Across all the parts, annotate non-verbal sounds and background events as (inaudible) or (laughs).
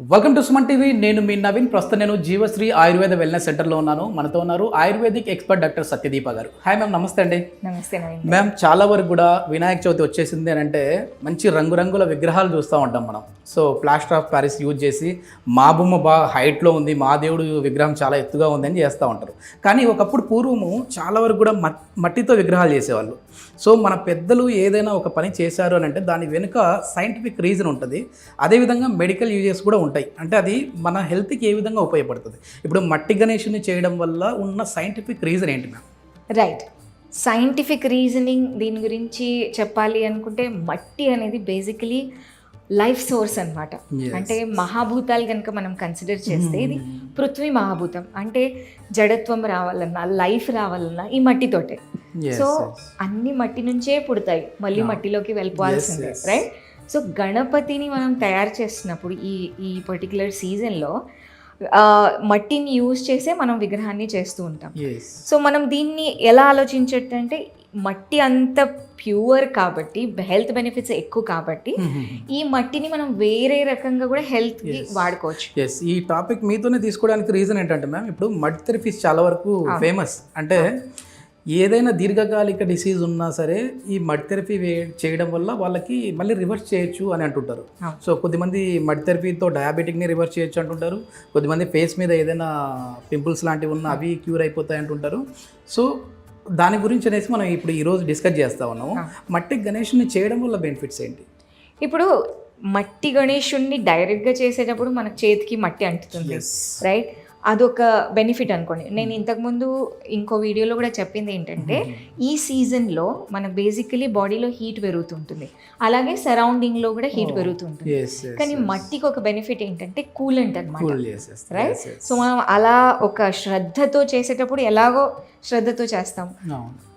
Welcome to Suman TV నేను మీ నవీన్. ప్రస్తుతం నేను జీవశ్రీ ఆయుర్వేద వెల్నెస్ సెంటర్లో ఉన్నాను. మనతో ఉన్నారు ఆయుర్వేదిక్ ఎక్స్పర్ట్ డాక్టర్ సత్యదీప గారు. హాయ్ మ్యామ్ నమస్తే అండి. నమస్తే మ్యామ్ చాలా వరకు కూడా వినాయక చవితి వచ్చేసింది అని అంటే మంచి రంగురంగుల విగ్రహాలు చూస్తూ ఉంటాం మనం. So plaster of Paris use చేసి మా బొమ్మ బాగా హైట్లో ఉంది మా దేవుడు విగ్రహం చాలా ఎత్తుగా ఉందని చేస్తూ ఉంటారు. కానీ ఒకప్పుడు పూర్వము చాలా వరకు కూడా మట్- మట్టితో విగ్రహాలు చేసేవాళ్ళు. సో మన పెద్దలు ఏదైనా ఒక పని చేశారు అని అంటే దాని వెనుక సైంటిఫిక్ రీజన్ ఉంటుంది. అదేవిధంగా మెడికల్ యూజెస్ కూడా ఉంటాయి. అంటే అది మన హెల్త్కి ఏ విధంగా ఉపయోగపడుతుంది? ఇప్పుడు మట్టి గణేషుని చేయడం వల్ల ఉన్న సైంటిఫిక్ రీజన్ ఏంటి మ్యామ్? రైట్. సైంటిఫిక్ రీజనింగ్ దీని గురించి చెప్పాలి అనుకుంటే మట్టి అనేది బేసికలీ లైఫ్ సోర్స్ అన్నమాట. Yes. అంటే మహాభూతాలు కనుక మనం కన్సిడర్ చేస్తే ఇది పృథ్వీ మహాభూతం. అంటే జడత్వం రావాలన్నా లైఫ్ రావాలన్నా ఈ మట్టితోటే. సో. అన్ని మట్టి నుంచే పుడతాయి. మళ్ళీ మట్టిలోకి వెళ్ళిపోవాల్సిందే. రైట్ సో గణపతిని మనం తయారు చేస్తున్నప్పుడు ఈ ఈ పర్టికులర్ సీజన్లో మట్టిని యూజ్ చేసే మనం విగ్రహాన్ని చేస్తూ ఉంటాం. సో మనం దీన్ని ఎలా ఆలోచించట్టు అంటే మట్టి అంత ప్యూర్ కాబట్టి హెల్త్ బెనిఫిట్స్ ఎక్కువ కాబట్టి ఈ మట్టిని మనం వేరే రకంగా కూడా హెల్త్కి వాడుకోవచ్చు. ఎస్ ఈ టాపిక్ మీతోనే తీసుకోవడానికి రీజన్ ఏంటంటే మ్యామ్ ఇప్పుడు మడ్ థెరపీస్ చాలా వరకు ఫేమస్ అంటే ఏదైనా దీర్ఘకాలిక డిసీజ్ ఉన్నా సరే ఈ మడ్ థెరపీ చేయడం వల్ల వాళ్ళకి మళ్ళీ రివర్స్ చేయొచ్చు అని అంటుంటారు. సో కొద్దిమంది మడ్ థెరపీతో డయాబెటిక్ని రివర్స్ చేయొచ్చు అంటుంటారు. కొద్దిమంది ఫేస్ మీద ఏదైనా పింపుల్స్ లాంటివి ఉన్నా అవి క్యూర్ అయిపోతాయి అంటుంటారు. సో దాని గురించి అనేసి మనం ఇప్పుడు ఈరోజు డిస్కస్ చేస్తా ఉన్నాము. మట్టి గణేష్ని చేయడం వల్ల బెనిఫిట్స్ ఏంటి? ఇప్పుడు మట్టి గణేశుణ్ణి డైరెక్ట్గా చేసేటప్పుడు మనకు చేతికి మట్టి అంటుతుంది. రైట్ అదొక బెనిఫిట్ అనుకోండి. నేను ఇంతకుముందు ఇంకో వీడియోలో కూడా చెప్పింది ఏంటంటే ఈ సీజన్లో మన బేసికలీ బాడీలో హీట్ పెరుగుతుంటుంది. అలాగే సరౌండింగ్లో కూడా హీట్ పెరుగుతుంటుంది. ఎస్ కానీ మట్టికి ఒక బెనిఫిట్ ఏంటంటే కూలెంట్ అనమాట రైట్ సో మనం అలా ఒక శ్రద్ధతో చేసేటప్పుడు ఎలాగో శ్రద్ధతో చేస్తాం.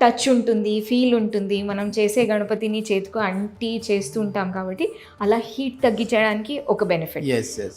టచ్ ఉంటుంది ఫీల్ ఉంటుంది. మనం చేసే గణపతిని చేతికి అంటి చేస్తూ ఉంటాం కాబట్టి అలా హీట్ తగ్గించడానికి ఒక బెనిఫిట్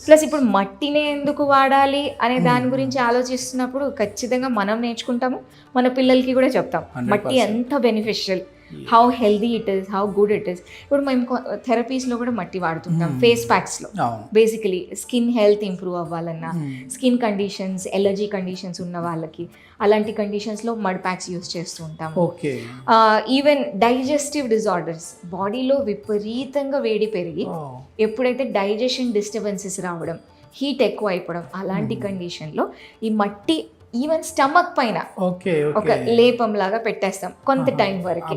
ప్లస్ ఇప్పుడు మట్టినే ఎందుకు వాడాలి అనే దాని గురించి ఆలోచిస్తున్నప్పుడు ఖచ్చితంగా మనం నేర్చుకుంటాము మన పిల్లలకి కూడా చెప్తాం. 100%. మట్టి ఎంత beneficial how healthy it is how good it is ఇప్పుడు మేము థెరపీస్లో కూడా మట్టి వాడుతుంటాం ఫేస్ ప్యాక్స్లో బేసికలీ స్కిన్ హెల్త్ ఇంప్రూవ్ అవ్వాలన్నా స్కిన్ కండిషన్స్ ఎలర్జీ కండిషన్స్ ఉన్న వాళ్ళకి అలాంటి కండిషన్స్లో మడ్ ప్యాక్స్ యూస్ చేస్తూ ఓకే ఈవెన్ డైజెస్టివ్ డిజార్డర్స్ బాడీలో విపరీతంగా వేడి పెరిగి ఎప్పుడైతే డైజెషన్ డిస్టర్బెన్సెస్ రావడం హీట్ ఎక్కువ అయిపోవడం అలాంటి కండిషన్లో ఈ మట్టి ఈవెన్ స్టమక్ పైన ఓకే ఒక లేపం లాగా పెట్టేస్తాం కొంత టైం వరకు.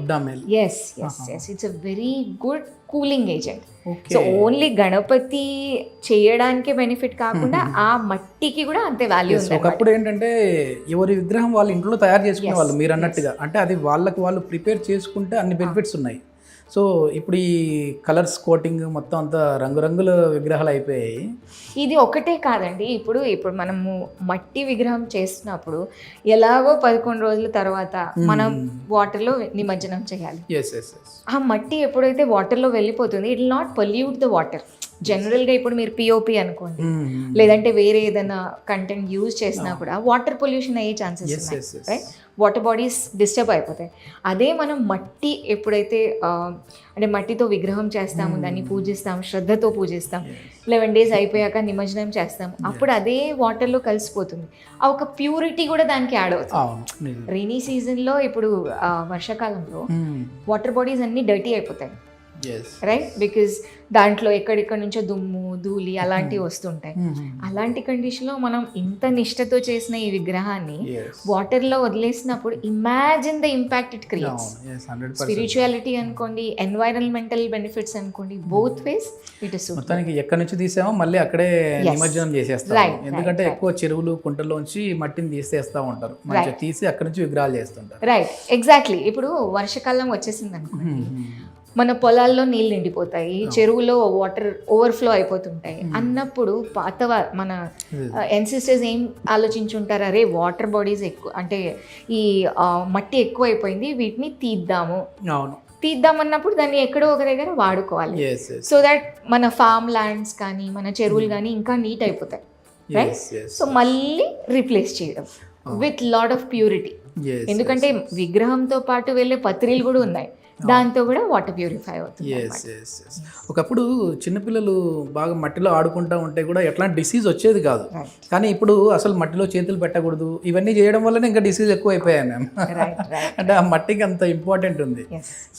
Yes yes yes it's a very good cooling agent so only Ganapati చేయడానికి బెనిఫిట్ కాకుండా (laughs) ఆ మట్టికి కూడా అంతే వాల్యూ ఉంది ఒకప్పుడు ఏంటంటే ఎవరి విగ్రహం వాళ్ళ ఇంట్లో తయారు చేసుకునే వాళ్ళు మీరు అన్నట్టుగా. అంటే అది వాళ్ళకి వాళ్ళు ప్రిపేర్ చేసుకుంటే అన్ని బెనిఫిట్స్ ఉన్నాయి. సో ఇప్పుడు ఈ కలర్స్ కోటింగ్ మొత్తం అంతా రంగురంగుల విగ్రహాలు అయిపోయాయి. ఇది ఒకటే కాదండి. ఇప్పుడు ఇప్పుడు మనము మట్టి విగ్రహం చేస్తున్నప్పుడు ఎలాగో పదకొండు రోజుల తర్వాత మనం వాటర్లో నిమజ్జనం చేయాలి. ఆ మట్టి ఎప్పుడైతే వాటర్లో వెళ్ళిపోతుంది it not pollute the water జనరల్గా ఇప్పుడు మీరు పిఓపి అనుకోండి. లేదంటే వేరే ఏదైనా కంటెంట్ యూజ్ చేసినా కూడా వాటర్ పొల్యూషన్ అయ్యే ఛాన్సెస్ ఉన్నాయి. రైట్ వాటర్ బాడీస్ డిస్టర్బ్ అయిపోతాయి. అదే మనం మట్టి ఎప్పుడైతే అంటే మట్టితో విగ్రహం చేస్తాము దాన్ని పూజిస్తాం శ్రద్ధతో పూజిస్తాం లెవెన్ డేస్ అయిపోయాక నిమజ్జనం చేస్తాం అప్పుడు అదే వాటర్లో కలిసిపోతుంది. ఆ ఒక ప్యూరిటీ కూడా దానికి యాడ్ అవుతుంది. రైనీ సీజన్లో ఇప్పుడు వర్షాకాలంలో వాటర్ బాడీస్ అన్నీ డర్టీ అయిపోతాయి. రైట్ బికాజ్ దాంట్లో ఎక్కడెక్కడ నుంచో దుమ్ము ధూళి అలాంటివి వస్తుంటాయి. అలాంటి కండిషన్లో మనం ఇంత నిష్టతో చేసిన ఈ విగ్రహాన్ని వాటర్లో వదిలేసినప్పుడు imagine the impact it creates spirituality అనుకోండి ఎన్వైరన్మెంటల్ బెనిఫిట్స్ అనుకోండి బోత్ వేస్ ఇట్ ఇస్ మొత్తానికి ఎక్కడి నుంచి తీసామో మళ్ళీ అక్కడే నిమజ్జనం చేసేస్తాం ఎందుకంటే ఎక్కువ చెరువులు కుంటల్లోంచి మట్టిని తీసేస్తా ఉంటారు. తీసి అక్కడి నుంచి విగ్రహాలు చేస్తుంటారు. రైట్ ఎగ్జాక్ట్లీ ఇప్పుడు వర్షాకాలం వచ్చేసింది అనుకోండి మన పొలాల్లో నీళ్ళు నిండిపోతాయి చెరువులో వాటర్ ఓవర్ఫ్లో అయిపోతుంటాయి. అన్నప్పుడు పాత మన ఎన్సిస్టర్స్ ఏం ఆలోచించుంటారు? అరే వాటర్ బాడీస్ ఎక్కువ అంటే ఈ మట్టి ఎక్కువ అయిపోయింది వీటిని తీద్దాము. అవును. తీద్దామన్నప్పుడు దాన్ని ఎక్కడో ఒక దగ్గర వాడుకోవాలి. సో దట్ మన ఫామ్ ల్యాండ్స్ కానీ మన చెరువులు కానీ ఇంకా నీట్ అయిపోతాయి. రైట్ సో మళ్ళీ రీప్లేస్ చేయడం. విత్ లాడ్ ఆఫ్ ప్యూరిటీ ఎందుకంటే విగ్రహంతో పాటు వెళ్ళే పత్రిలు కూడా ఉన్నాయి. దాంతో కూడా వాటర్ ప్యూరిఫై అవుతుంది ఎస్ ఎస్ ఎస్ ఒకప్పుడు చిన్నపిల్లలు బాగా మట్టిలో ఆడుకుంటా ఉంటే కూడా ఎట్లాంటి డిసీజ్ వచ్చేది కాదు. కానీ ఇప్పుడు అసలు మట్టిలో చేతులు పెట్టకూడదు. ఇవన్నీ చేయడం వల్లనే ఇంకా డిసీజ్ ఎక్కువ అయిపోయాయి మ్యామ్ అంటే ఆ మట్టికి అంత ఇంపార్టెంట్ ఉంది.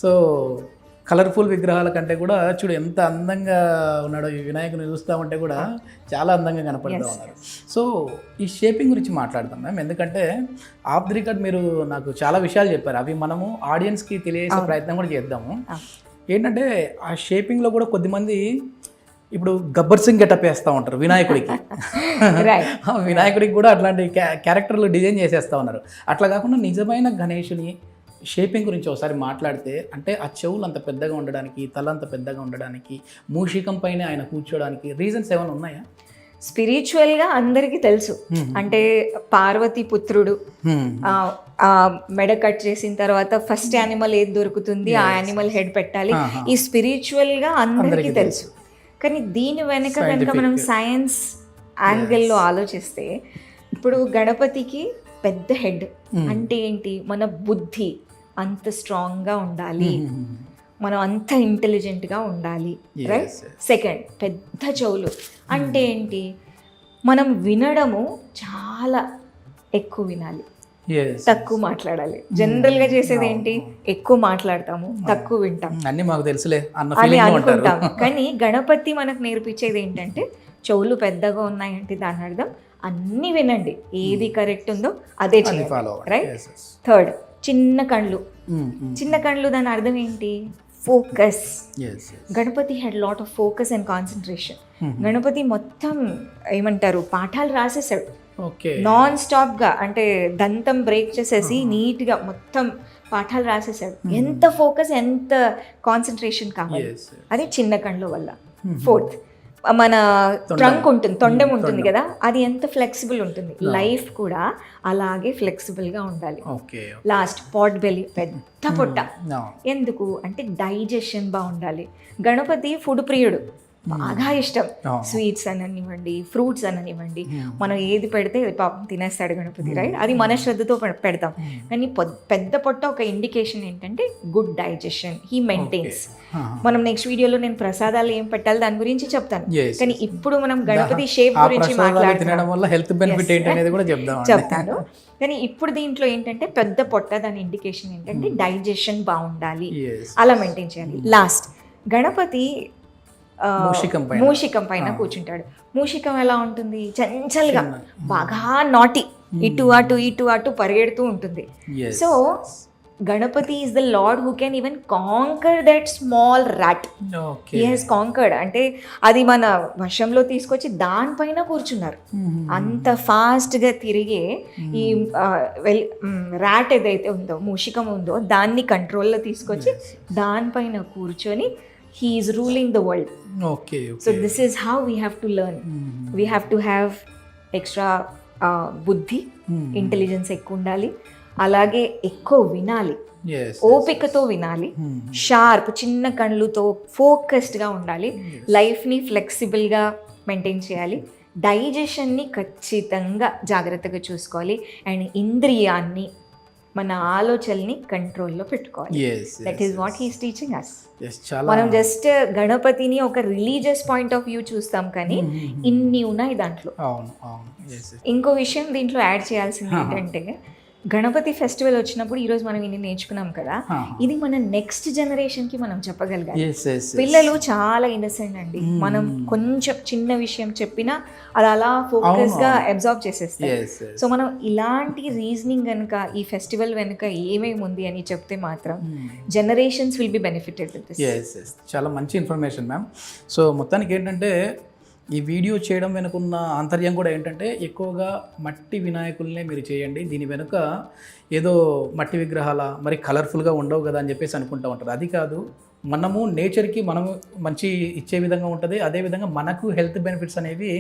సో కలర్ఫుల్ విగ్రహాల కంటే కూడా చూడు ఎంత అందంగా ఉన్నాడో ఈ వినాయకుని చూస్తూ ఉంటే కూడా చాలా అందంగా కనపడుతూ ఉన్నారు. సో ఈ షేపింగ్ గురించి మాట్లాడదాం మ్యామ్ ఎందుకంటే ఆఫ్ ది రికార్డ్ మీరు నాకు చాలా విషయాలు చెప్పారు. అవి మనము ఆడియన్స్కి తెలియజేసే ప్రయత్నం కూడా చేద్దాము. ఏంటంటే ఆ షేపింగ్లో కూడా కొద్దిమంది ఇప్పుడు గబ్బర్ సింగ్ గెటప్ వేస్తూ ఉంటారు వినాయకుడికి. (laughs) (laughs) వినాయకుడికి కూడా అట్లాంటి క్యా- క్యారెక్టర్లు డిజైన్ చేసేస్తా ఉన్నారు. అట్లా కాకుండా నిజమైన గణేషుని షేపింగ్ గురించి ఒకసారి మాట్లాడితే అంటే ఆ చెవులు అంత పెద్దగా ఉండడానికి తల అంత పెద్దగా ఉండడానికి మూషికం పైన ఆయన కూర్చోడానికి రీజన్స్ ఏమైనా ఉన్నాయా? స్పిరిచువల్గా అందరికీ తెలుసు. అంటే పార్వతి పుత్రుడు మెడ కట్ చేసిన తర్వాత ఫస్ట్ యానిమల్ ఏది దొరుకుతుంది ఆ యానిమల్ హెడ్ పెట్టాలి. ఈ స్పిరిచువల్గా అందరికీ తెలుసు. కానీ దీని వెనక కనుక మనం సైన్స్ యాంగిల్లో ఆలోచిస్తే ఇప్పుడు గణపతికి పెద్ద హెడ్ అంటే ఏంటి? మన బుద్ధి. అంత స్ట్రాంగ్గా ఉండాలి మనం అంత ఇంటెలిజెంట్గా ఉండాలి రైట్. సెకండ్ పెద్ద చెవులు. అంటే ఏంటి? మనం వినడము చాలా ఎక్కువ వినాలి. Yes. తక్కువ మాట్లాడాలి. జనరల్గా చేసేది ఏంటి? ఎక్కువ మాట్లాడతాము తక్కువ వింటాం. అన్నీ మాకు తెలుసులే అని అనుకుంటాం (laughs) కానీ గణపతి మనకు నేర్పించేది ఏంటంటే చెవులు పెద్దగా ఉన్నాయంటే దాని అర్థం అన్ని వినండి. ఏది కరెక్ట్ ఉందో అదే చేయాలి రైట్? థర్డ్ చిన్న కళ్ళు. చిన్న కళ్ళు దాని అర్థం ఏంటి? Focus Ganapati had lot of focus and concentration Ganapati మొత్తం ఏమంటారు? పాఠాలు రాసేసాడు ఓకే. నాన్ స్టాప్గా అంటే దంతం బ్రేక్ చేసేసి నీట్గా మొత్తం పాఠాలు రాసేసాడు ఎంత ఫోకస్ ఎంత కాన్సన్ట్రేషన్ కావాలి? అది చిన్న కళ్ళు వల్ల. ఫోర్త్ మన ట్రంక్ ఉంటుంది తొండం ఉంటుంది కదా? అది ఎంత ఫ్లెక్సిబుల్ ఉంటుంది? లైఫ్ కూడా అలాగే ఫ్లెక్సిబుల్గా ఉండాలి. లాస్ట్ పాట్ బెల్లి పెద్ద పొట్ట. ఎందుకు? అంటే డైజెషన్ బాగుండాలి. గణపతి ఫుడ్ ప్రియుడు. బాగా ఇష్టం. స్వీట్స్ అననివ్వండి ఫ్రూట్స్ అననివ్వండి. మనం ఏది పెడితే పాపం తినేస్తాడు గణపతి రైట్ అది మన శ్రద్ధతో పెడతాం. కానీ పొద్- పెద్ద పొట్ట ఒక ఇండికేషన్ ఏంటంటే గుడ్ డైజెషన్ హీ మెయింటైన్స్ మనం నెక్స్ట్ వీడియోలో నేను ప్రసాదాలు ఏం పెట్టాలి దాని గురించి చెప్తాను. కానీ ఇప్పుడు మనం గణపతి షేప్ గురించి మాట్లాడుతున్నాం. వల్ల హెల్త్ బెనిఫిట్ కూడా చెప్తాను. కానీ ఇప్పుడు దీంట్లో ఏంటంటే పెద్ద పొట్ట దాని ఇండికేషన్ ఏంటంటే డైజెషన్ బాగుండాలి. అలా మెయింటైన్ చేయాలి. లాస్ట్ గణపతి మూషికం పైన. కూర్చుంటాడు. మూషికం ఎలా ఉంటుంది? చంచల్గా. బాగా నాటి. ఇటు అటు ఇటు అటు పరిగెడుతూ ఉంటుంది. So Ganapati is the lord who can even conquer that small rat he's conquered అంటే అది మన వశంలో తీసుకొచ్చి దానిపైన కూర్చున్నారు. అంత ఫాస్ట్గా తిరిగే ఈ ర్యాట్ ఏదైతే ఉందో మూషికం ఉందో దాన్ని కంట్రోల్లో తీసుకొచ్చి దానిపైన కూర్చొని he's ruling the world okay so this is how we have to learn we have to have extra బుద్ధి ఇంటెలిజెన్స్ ఎక్కువ ఉండాలి. అలాగే ఎక్కువ వినాలి. ఓపికతో వినాలి. షార్ప్ చిన్న కళ్ళుతో ఫోకస్డ్గా ఉండాలి. లైఫ్ని ఫ్లెక్సిబుల్గా మెయింటైన్ చేయాలి. డైజెషన్ని ఖచ్చితంగా జాగ్రత్తగా చూసుకోవాలి. అండ్ ఇంద్రియాన్ని మన ఆలోచనని కంట్రోల్లో పెట్టుకోవాలి. That is what he's teaching us మనం జస్ట్ గణపతిని ఒక రిలీజియస్ పాయింట్ ఆఫ్ వ్యూ చూస్తాం కానీ ఇన్ని ఉన్నాయి దాంట్లో. అవును అవును. ఎస్ ఇంకో విషయం దీంట్లో యాడ్ చేయాల్సింది ఏంటంటే గణపతి ఫెస్టివల్ వచ్చినప్పుడు ఈరోజు మనం ఇన్ని నేర్చుకున్నాం కదా. ఇది మన నెక్స్ట్ జనరేషన్కి మనం చెప్పగలగాలి. ఎస్ పిల్లలు చాలా ఇన్నసెంట్ అండి. మనం కొంచెం చిన్న విషయం చెప్పినా అది అలా ఫోకస్గా అబ్జార్బ్ చేసేస్తాం సో మనం ఇలాంటి రీజనింగ్ కనుక ఈ ఫెస్టివల్ వెనుక ఏమేమి ఉంది అని చెప్తే మాత్రం జనరేషన్స్ విల్ బి బెనిఫిటెడ్ చాలా మంచి ఇన్ఫర్మేషన్ మ్యామ్ సో మొత్తానికి ఏంటంటే ఈ వీడియో చేయడం వెనుకున్న ఆంతర్యం కూడా ఏంటంటే ఎక్కువగా మట్టి వినాయకుల్నే మీరు చేయండి. దీని వెనుక ఏదో మట్టి విగ్రహాల మరి కలర్ఫుల్గా ఉండవు కదా అని చెప్పేసి అనుకుంటూ ఉంటారు. అది కాదు. మనము నేచర్కి మనము మంచి ఇచ్చే విధంగా ఉంటుంది. అదేవిధంగా మనకు హెల్త్ బెనిఫిట్స్ అనేవి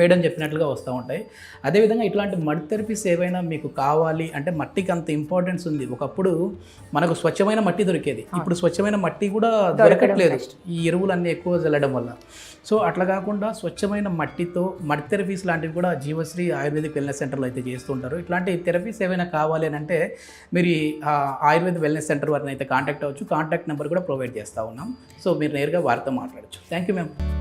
మేడం చెప్పినట్లుగా వస్తూ ఉంటాయి. అదేవిధంగా ఇట్లాంటి మడ్ థెరపీస్ ఏవైనా మీకు కావాలి అంటే మట్టికి అంత ఇంపార్టెన్స్ ఉంది. ఒకప్పుడు మనకు స్వచ్ఛమైన మట్టి దొరికేది. ఇప్పుడు స్వచ్ఛమైన మట్టి కూడా దొరకట్లేదు. ఈ ఎరువులన్నీ ఎక్కువ చల్లడం వల్ల. సో అట్లా కాకుండా స్వచ్ఛమైన మట్టితో మడ్ థెరపీస్ లాంటివి కూడా జీవశ్రీ ఆయుర్వేదిక్ వెల్నెస్ సెంటర్లో అయితే చేస్తుంటారు ఇట్లాంటి థెరపీస్ ఏమైనా కావాలి అని అంటే మీరు ఆయుర్వేద వెల్నెస్ సెంటర్ వారిని అయితే కాంటాక్ట్ అవ్వచ్చు. కాంటాక్ట్ నెంబర్ కూడా ప్రొవైడ్ చేస్తూ ఉన్నాం. సో మీరు నేరుగా వారితో మాట్లాడచ్చు. Thank you ma'am